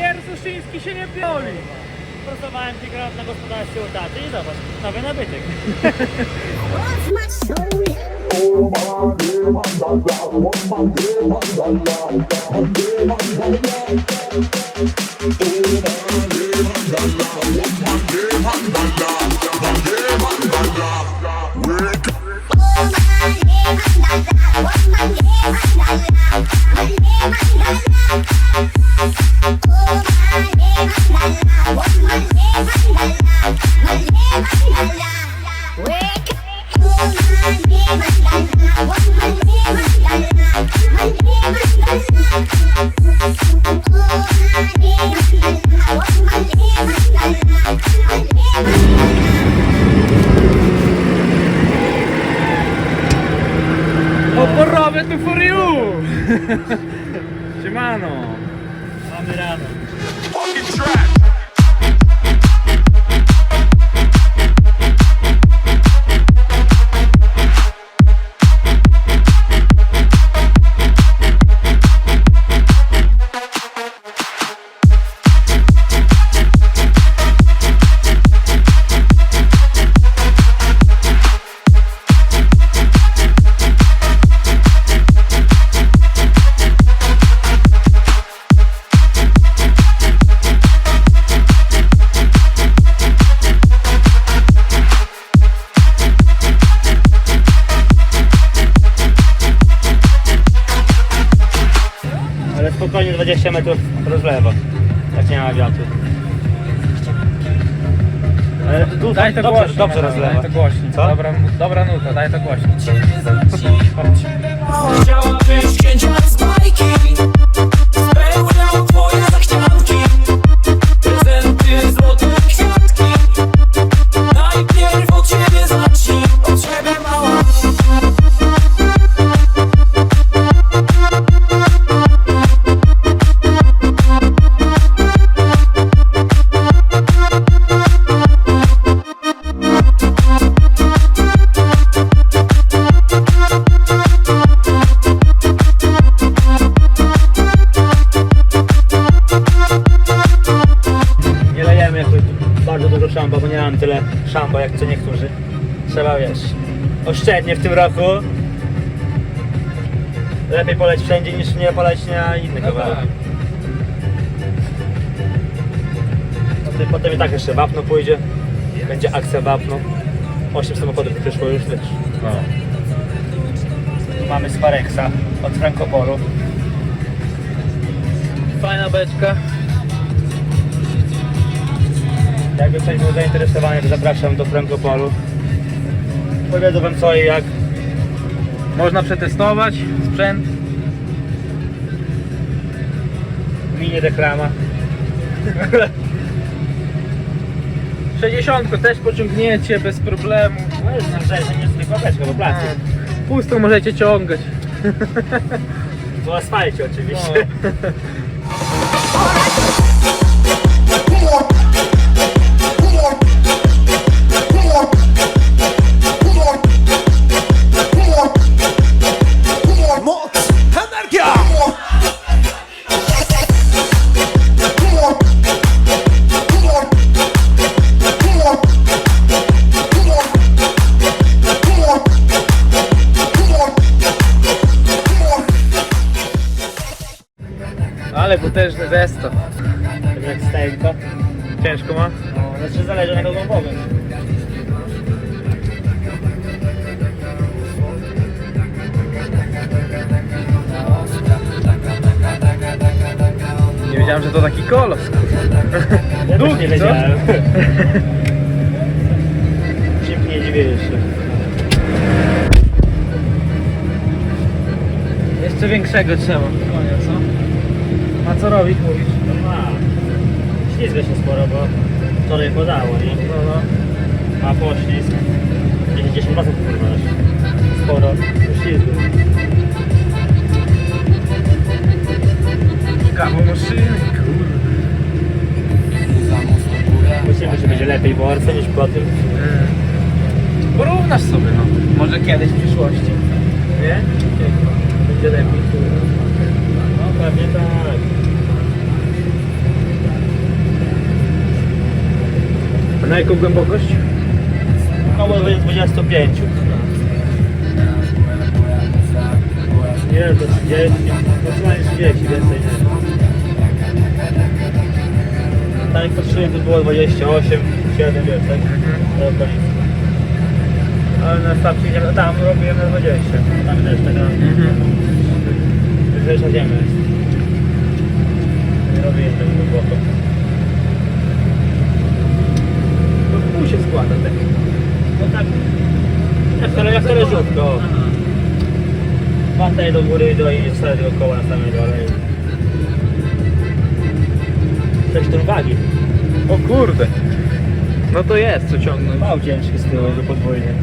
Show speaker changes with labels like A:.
A: Piersuszyński się nie pioli.
B: Prostowałem kilka na gospodarstwie u taty i zobacz, nowy nabytek.
A: Oporowe tu for you! Siemano.
B: Mamy rano. Ale spokojnie 20 metrów rozlewa, jak nie ma wiatru. Ale tu
A: Daj to
B: dobrze,
A: głośno.
B: dobrze
A: no,
B: rozlewa.
A: Daj to głośno.
B: Co?
A: Dobra, dobra nuta, daj to głośno.
C: Chciałabyś księcia z bajki
B: mam tyle szamba jak co niektórzy. Trzeba wiesz, oszczędnie w tym roku. Lepiej poleć wszędzie niż nie poleć na inny
A: No
B: kawałek.
A: tak.
B: Potem- Potem i tak jeszcze wapno pójdzie. Będzie akcja wapno. 8 samochodów przyszło już wiesz.
A: No.
B: Tu mamy Sparexa od Frankopolu.
A: Fajna beczka.
B: Jakby ktoś był zainteresowany, to zapraszam do Frankopolu. Powiedzą wam co i jak.
A: Można przetestować sprzęt.
B: Mini reklama.
A: 60 też pociągniecie bez problemu.
B: No jest na szczęście nie zwykła beczka, bo plastik.
A: Pustą możecie ciągać.
B: Po asfalcie oczywiście.
A: No. Potężny zestaw.
B: Tak jak stejko.
A: Ciężko ma?
B: No, znaczy zależy na kogo powiem.
A: Nie wiedziałem, że to taki kolos.
B: Ja
A: Długi,
B: też nie
A: co?
B: wiedziałem. Czym nie dziwię jeszcze.
A: Jeszcze większego trzeba. A co robić, mówisz?
B: No ma. Ślizga się sporo, bo wczoraj podało, nie?
A: No, no.
B: Ma poślizg. 10% kurwa aż. Sporo. Ślizgu.
A: Kawał maszyny, kurde.
B: Myślimy, że będzie lepiej w Orce niż po tym.
A: Mm. Porównasz sobie, no. Może kiedyś w przyszłości. Nie? Będzie lepiej.
B: No pewnie tak.
A: Jaką głębokość?
B: Około 25. Nie, to 30. Maksymalnie 30, więcej nie. Tak jak patrzyłem, to było 28, 7, wiesz, tak? Do okolicy. Ale na stawce nie- tam robiłem na 20. Tam też taka wyższa ziemia jest. Nie robiłem tego głęboko.
A: To w pół się składa tak.
B: No tak, jak to, jak to leżutko. o. Mam tutaj do góry do i tego koła na samej dole. Coś tu wagi.
A: O kurde. No to jest co ciągnąć.
B: Mał ciężki z tyłu, jego podwójnie.